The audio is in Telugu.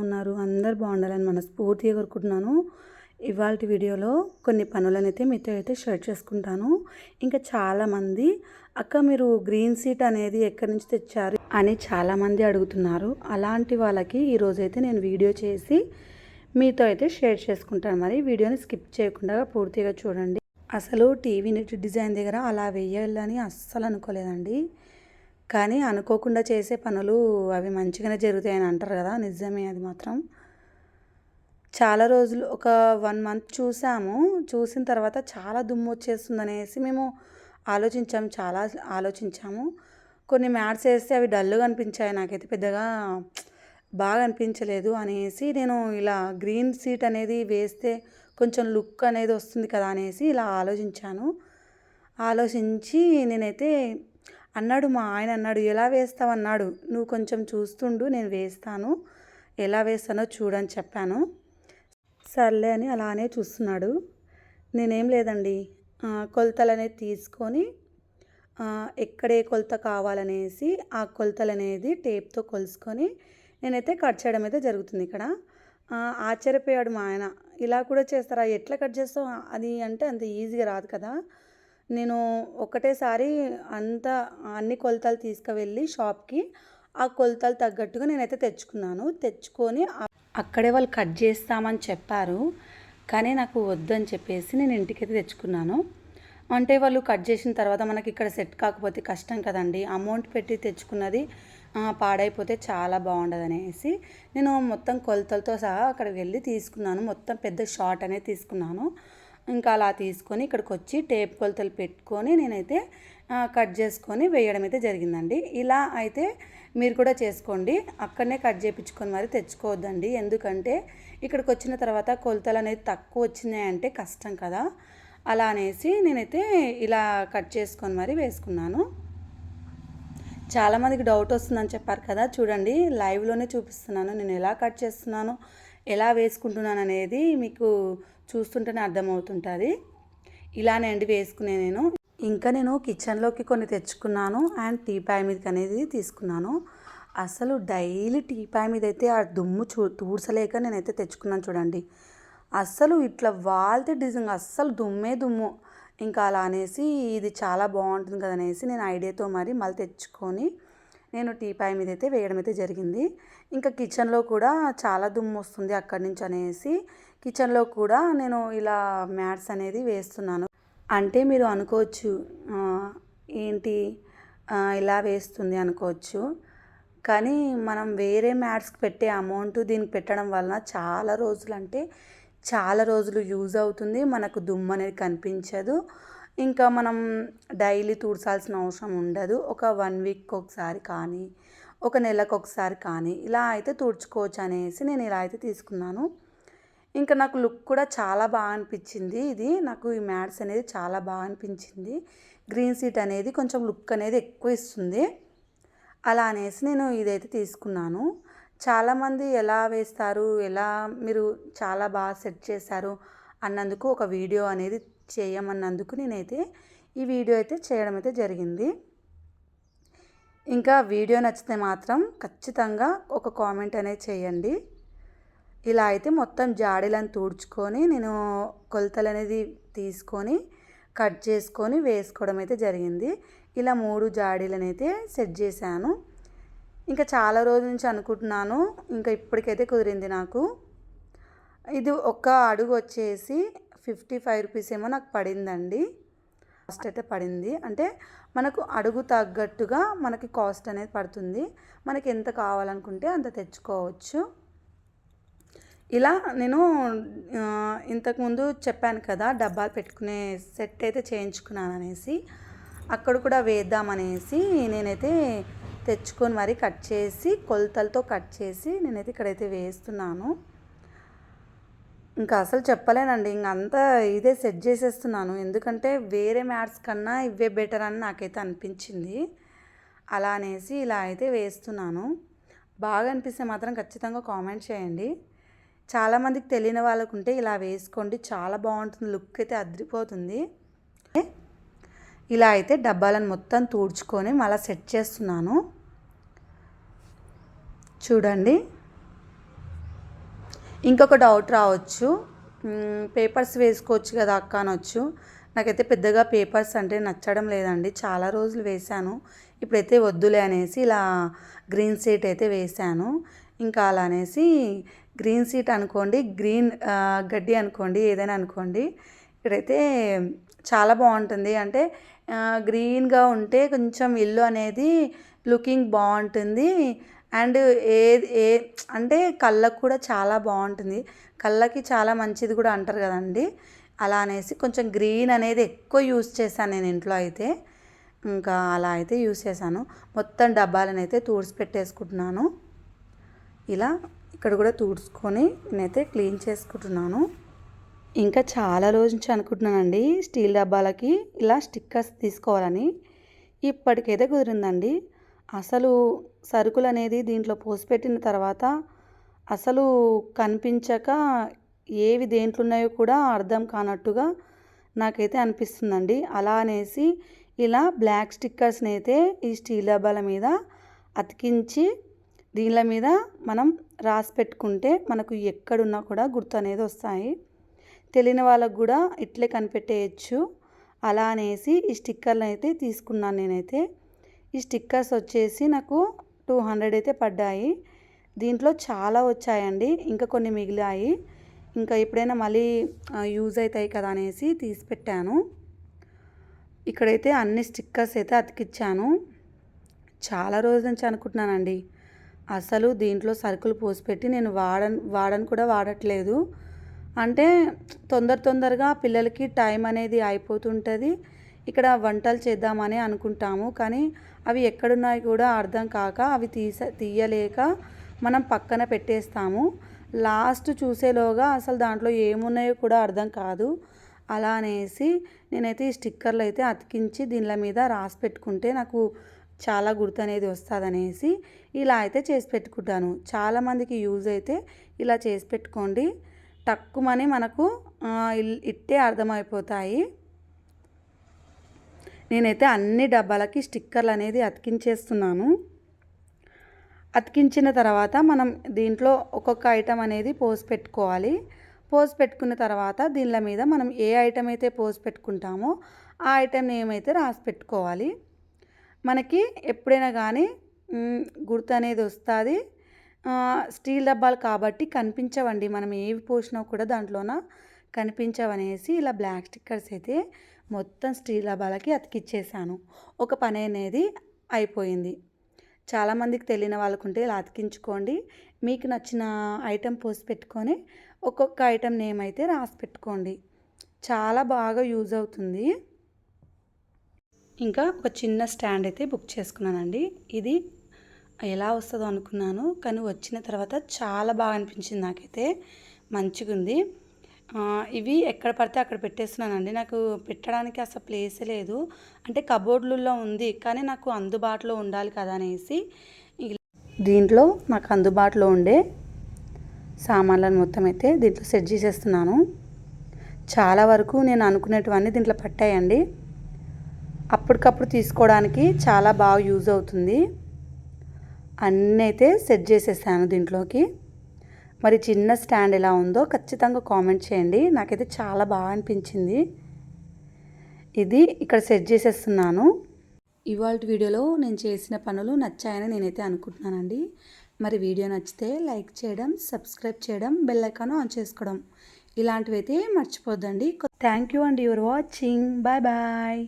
ఉన్నారు. అందరు బాగుండాలని మనస్ఫూర్తిగా కోరుకుంటున్నాను. ఇవాళ వీడియోలో కొన్ని పనులనైతే అయితే మీతో అయితే షేర్ చేసుకుంటాను. ఇంకా చాలామంది అక్క మీరు గ్రీన్ సీట్ అనేది ఎక్కడి నుంచి తెచ్చారు? అని చాలామంది అడుగుతున్నారు. అలాంటి వాళ్ళకి ఈరోజైతే నేను వీడియో చేసి మీతో అయితే షేర్ చేసుకుంటాను. మరి వీడియోని స్కిప్ చేయకుండా పూర్తిగా చూడండి. అసలు టీవీ నెట్ డిజైన్ దగ్గర అలా వేయాలని అస్సలు అనుకోలేదండి. కానీ అనుకోకుండా చేసే పనులు అవి మంచిగానే జరుగుతాయని అంటారు కదా నిజమే అది మాత్రం. చాలా రోజులు ఒక వన్ మంత్ చూసాము. చూసిన తర్వాత చాలా దుమ్ము వచ్చేస్తుంది అనేసి మేము ఆలోచించాము చాలా ఆలోచించాము. కొన్ని మ్యాట్స్ వేస్తే అవి డల్గా అనిపించాయి నాకైతే పెద్దగా బాగా అనిపించలేదు అనేసి నేను ఇలా గ్రీన్ సీట్ అనేది వేస్తే కొంచెం లుక్ అనేది వస్తుంది కదా అనేసి ఇలా ఆలోచించాను. ఆలోచించి నేనైతే అన్నాడు మా ఆయన అన్నాడు ఎలా వేస్తావు? అన్నాడు. నువ్వు కొంచెం చూస్తుండు నేను వేస్తాను. ఎలా వేస్తానో చూడని చెప్పాను. సర్లే అని అలానే చూస్తున్నాడు. నేనేం లేదండి. కొలతలు అనేది తీసుకొని ఎక్కడే కొలత కావాలనేసి ఆ కొలతలు అనేది టేప్తో కొలుసుకొని నేనైతే కట్ చేయడం అయితే జరుగుతుంది ఇక్కడ. ఆశ్చర్యపోయాడు మా ఆయన. ఇలా కూడా చేస్తారా? ఎట్లా కట్ చేస్తావు? అది అంటే అంత ఈజీగా రాదు కదా. నేను ఒకటేసారి అంత అన్ని కొలతలు తీసుకువెళ్ళి షాప్కి ఆ కొలతలు తగ్గట్టుగా నేనైతే తెచ్చుకున్నాను. తెచ్చుకొని అక్కడే వాళ్ళు కట్ చేస్తామని చెప్పారు. కానీ నాకు వద్దని చెప్పేసి నేను ఇంటికైతే తెచ్చుకున్నాను. అంటే వాళ్ళు కట్ చేసిన తర్వాత మనకి ఇక్కడ సెట్ కాకపోతే కష్టం కదండి. అమౌంట్ పెట్టి తెచ్చుకున్నది పాడైపోతే చాలా బాగుండదు అనేసి నేను మొత్తం కొలతలతో సహా అక్కడికి వెళ్ళి తీసుకున్నాను. మొత్తం పెద్ద షార్ట్ అనేది తీసుకున్నాను. ఇంకా అలా తీసుకొని ఇక్కడికి వచ్చి టేప్ కొలతలు పెట్టుకొని నేనైతే కట్ చేసుకొని వేయడం అయితే జరిగిందండి. ఇలా అయితే మీరు కూడా చేసుకోండి. అక్కడనే కట్ చేయించుకొని మరి తెచ్చుకోవద్దండి. ఎందుకంటే ఇక్కడికి వచ్చిన తర్వాత కొలతలు అనేది తక్కువ వచ్చినాయంటే కష్టం కదా. అలా అనేసి నేనైతే ఇలా కట్ చేసుకొని మరి వేసుకున్నాను. చాలామందికి డౌట్ వస్తుందని చెప్పారు కదా. చూడండి లైవ్లోనే చూపిస్తున్నాను. నేను ఎలా కట్ చేస్తున్నాను ఎలా వేసుకుంటున్నాను అనేది మీకు చూస్తుంటేనే అర్థమవుతుంటుంది. ఇలానే అండి వేసుకునే నేను. ఇంకా నేను కిచెన్లోకి కొన్ని తెచ్చుకున్నాను. అండ్ టీ పాయ్ మీదకి అనేది తీసుకున్నాను. అసలు డైలీ టీ పాయ్ మీద అయితే ఆ దుమ్ము చూ తూడ్చలేక నేనైతే తెచ్చుకున్నాను చూడండి. అస్సలు ఇట్లా వాల్తే డిజైన్ అస్సలు దుమ్మే దుమ్ము. ఇంకా అలా అనేసి ఇది చాలా బాగుంటుంది కదా అనేసి నేను ఐడియాతో మరి మళ్ళీ తెచ్చుకొని నేను టీ పాయ్ మీద అయితే వేయడం అయితే జరిగింది. ఇంకా కిచెన్లో కూడా చాలా దుమ్ము వస్తుంది అక్కడి నుంచి అనేసి కిచెన్లో కూడా నేను ఇలా మ్యాట్స్ అనేది వేస్తున్నాను. అంటే మీరు అనుకోవచ్చు ఏంటి ఇలా వేస్తుంది అనుకోవచ్చు. కానీ మనం వేరే మ్యాట్స్కి పెట్టే అమౌంట్ దీనికి పెట్టడం వలన చాలా రోజులు అంటే చాలా రోజులు యూజ్ అవుతుంది. మనకు దుమ్ము అనేది కనిపించదు. ఇంకా మనం డైలీ తుడ్చాల్సిన అవసరం ఉండదు. ఒక వన్ వీక్ ఒకసారి కానీ ఒక నెలకు ఒకసారి కానీ ఇలా అయితే తుడుచుకోవచ్చు అనేసి నేను ఇలా అయితే తీసుకున్నాను. ఇంకా నాకు లుక్ కూడా చాలా బాగా అనిపించింది. ఇది నాకు ఈ మ్యాట్స్ అనేది చాలా బాగా అనిపించింది. గ్రీన్ సీట్ అనేది కొంచెం లుక్ అనేది ఎక్కువ ఇస్తుంది. అలా అనేసి నేను ఇదైతే తీసుకున్నాను. చాలామంది ఎలా వేస్తారు ఎలా మీరు చాలా బాగా సెట్ చేశారు అన్నందుకు ఒక వీడియో అనేది చేయమన్నందుకు నేనైతే ఈ వీడియో అయితే చేయడం అయితే జరిగింది. ఇంకా వీడియో నచ్చితే మాత్రం ఖచ్చితంగా ఒక కామెంట్ అనేది చేయండి. ఇలా అయితే మొత్తం జాడీలను తుడుచుకొని నేను కొలతలు అనేది తీసుకొని కట్ చేసుకొని వేసుకోవడం అయితే జరిగింది. ఇలా మూడు జాడీలను అయితే సెట్ చేశాను. ఇంకా చాలా రోజుల నుంచి అనుకుంటున్నాను. ఇంకా ఇప్పటికైతే కుదిరింది నాకు. ఇది ఒక అడుగు వచ్చేసి ఫిఫ్టీ ఫైవ్ రూపీస్ ఏమో నాకు పడిందండి. కాస్ట్ అయితే పడింది. అంటే మనకు అడుగు తగ్గట్టుగా మనకి కాస్ట్ అనేది పడుతుంది. మనకి ఎంత కావాలనుకుంటే అంత తెచ్చుకోవచ్చు. ఇలా నేను ఇంతకుముందు చెప్పాను కదా డబ్బాలు పెట్టుకునే సెట్ అయితే చేయించుకున్నాను అనేసి. అక్కడ కూడా వేద్దామనేసి నేనైతే తెచ్చుకొని మరి కట్ చేసి కొలతలతో కట్ చేసి నేనైతే ఇక్కడైతే వేస్తున్నాను. ఇంకా అసలు చెప్పలేనండి ఇంక అంతా ఇదే సెట్ చేసేస్తున్నాను. ఎందుకంటే వేరే మ్యాట్స్ కన్నా ఇవే బెటర్ అని నాకైతే అనిపించింది. అలా అనేసి ఇలా అయితే వేస్తున్నాను. బాగా అనిపిస్తే మాత్రం ఖచ్చితంగా కామెంట్ చేయండి. చాలామందికి తెలియని వాళ్ళకు ఉంటే ఇలా వేసుకోండి చాలా బాగుంటుంది లుక్ అయితే అదిరిపోతుంది. ఇలా అయితే డబ్బాలను మొత్తం తూడ్చుకొని మళ్ళీ సెట్ చేస్తున్నాను. చూడండి. ఇంకొక డౌట్ రావచ్చు. పేపర్స్ వేసుకోవచ్చు కదా అక్క అనొచ్చు. నాకైతే పెద్దగా పేపర్స్ అంటే నచ్చడం లేదండి. చాలా రోజులు వేశాను. ఇప్పుడైతే వద్దులే అనేసి ఇలా గ్రీన్ సీట్ అయితే వేశాను. ఇంకా అలా అనేసి గ్రీన్ సీట్ అనుకోండి గ్రీన్ గడ్డి అనుకోండి ఏదైనా అనుకోండి ఇక్కడైతే చాలా బాగుంటుంది. అంటే గ్రీన్గా ఉంటే కొంచెం ఇల్లు అనేది లుకింగ్ బాగుంటుంది. అండ్ ఏది ఏ అంటే కళ్ళకు కూడా చాలా బాగుంటుంది. కళ్ళకి చాలా మంచిది కూడా అంటారు కదండి. అలా అనేసి కొంచెం గ్రీన్ అనేది ఎక్కువ యూస్ చేశాను నేను ఇంట్లో అయితే. ఇంకా అలా అయితే యూస్ చేశాను. మొత్తం డబ్బాలను అయితే తూడ్చి పెట్టేసుకుంటున్నాను ఇలా ఇక్కడ కూడా తుడుచుకొని నేనైతే క్లీన్ చేసుకుంటున్నాను. ఇంకా చాలా రోజు నుంచి అనుకుంటున్నానండి స్టీల్ డబ్బాలకి ఇలా స్టిక్కర్స్ తీసుకోవాలని. ఇప్పటికైతే కుదిరిందండి. అసలు సరుకులు అనేది దీంట్లో పోసిపెట్టిన తర్వాత అసలు కనిపించక ఏవి దేంట్లో ఉన్నాయో కూడా అర్థం కానట్టుగా నాకైతే అనిపిస్తుందండి. అలా అనేసి ఇలా బ్లాక్ స్టిక్కర్స్ని అయితే ఈ స్టీల్ డబ్బాల మీద అతికించి దీనిల మీద మనం రాసి పెట్టుకుంటే మనకు ఎక్కడున్నా కూడా గుర్తు అనేది వస్తాయి. తెలియని వాళ్ళకు కూడా ఇట్లే కనిపెట్టేయచ్చు. అలా అనేసి ఈ స్టిక్కర్లు అయితే తీసుకున్నాను నేనైతే. ఈ స్టిక్కర్స్ వచ్చేసి నాకు టూ హండ్రెడ్ అయితే పడ్డాయి. దీంట్లో చాలా వచ్చాయండి. ఇంకా కొన్ని మిగిలాయి. ఇంకా ఎప్పుడైనా మళ్ళీ యూజ్ అవుతాయి కదా అనేసి తీసి పెట్టాను. ఇక్కడైతే అన్ని స్టిక్కర్స్ అయితే అతికిచ్చాను. చాలా రోజుల నుంచి అనుకుంటున్నానండి. అసలు దీంట్లో సరుకులు పోసిపెట్టి నేను వాడను వాడను కూడా వాడట్లేదు. అంటే తొందర తొందరగా పిల్లలకి టైం అనేది అయిపోతుంటుంది. ఇక్కడ వంటలు చేద్దామని అనుకుంటాము. కానీ అవి ఎక్కడున్నాయి కూడా అర్థం కాక అవి తీస తీయలేక మనం పక్కన పెట్టేస్తాము. లాస్ట్ చూసేలోగా అసలు దాంట్లో ఏమున్నాయో కూడా అర్థం కాదు. అలా అనేసి నేనైతే ఈ స్టిక్కర్లు అయితే అతికించి దీనిల మీద రాసి పెట్టుకుంటే నాకు చాలా గుర్తు అనేది వస్తుంది అనేసి ఇలా అయితే చేసి పెట్టుకుంటాను. చాలామందికి యూజ్ అయితే ఇలా చేసి పెట్టుకోండి. తక్కువని మనకు ఇల్- ఇట్టే అర్థమైపోతాయి. నేనైతే అన్ని డబ్బాలకి స్టిక్కర్లు అనేది అతికించేస్తున్నాను. అతికించిన తర్వాత మనం దీంట్లో ఒక్కొక్క ఐటెం అనేది పోసి పెట్టుకోవాలి. పోసి పెట్టుకున్న తర్వాత దీనిల మీద మనం ఏ ఐటెం అయితే పోసి పెట్టుకుంటామో ఆ ఐటెం నేమైతే రాసి పెట్టుకోవాలి. మనకి ఎప్పుడైనా కానీ గుర్తు అనేది వస్తుంది. స్టీల్ డబ్బాలు కాబట్టి కనిపించవండి. మనం ఏవి పోసినా కూడా దాంట్లోన కనిపించవనేసి ఇలా బ్లాక్ స్టిక్కర్స్ అయితే మొత్తం స్టీల్ డబ్బాలకి అతికిచ్చేసాను. ఒక పని అనేది అయిపోయింది. చాలామందికి తెలియని వాళ్ళకుంటే ఇలా అతికించుకోండి. మీకు నచ్చిన ఐటెం పోసి పెట్టుకొని ఒక్కొక్క ఐటెం నేమ్ అయితే రాసి పెట్టుకోండి. చాలా బాగా యూజ్ అవుతుంది. ఇంకా ఒక చిన్న స్టాండ్ అయితే బుక్ చేసుకున్నానండి. ఇది ఎలా వస్తుందో అనుకున్నాను కానీ వచ్చిన తర్వాత చాలా బాగా అనిపించింది నాకైతే. మంచిగా ఉంది. ఇవి ఎక్కడ పడితే అక్కడ పెట్టేస్తున్నానండి. నాకు పెట్టడానికి అసలు ప్లేసే లేదు. అంటే కబోర్డ్లలో ఉంది కానీ నాకు అందుబాటులో ఉండాలి కదా అనేసి దీంట్లో నాకు అందుబాటులో ఉండే సామాన్లను మొత్తం అయితే దీంట్లో సెట్ చేసేస్తున్నాను. చాలా వరకు నేను అనుకునేటివన్నీ దీంట్లో పట్టాయండి. అప్పటికప్పుడు తీసుకోవడానికి చాలా బాగా యూజ్ అవుతుంది. అన్నీ అయితే సెట్ చేసేసాను దీంట్లోకి. మరి చిన్న స్టాండ్ ఎలా ఉందో ఖచ్చితంగా కామెంట్ చేయండి. నాకైతే చాలా బాగా అనిపించింది. ఇది ఇక్కడ సెట్ చేసేస్తున్నాను. ఇవాళ వీడియోలో నేను చేసిన పనులు నచ్చాయని నేనైతే అనుకుంటున్నానండి. మరి వీడియో నచ్చితే లైక్ చేయడం సబ్స్క్రైబ్ చేయడం బెల్ ఐకాన్ ఆన్ చేసుకోవడం ఇలాంటివి అయితే మర్చిపోద్దండి. థ్యాంక్ యూ అండి యువర్ వాచింగ్. Bye bye.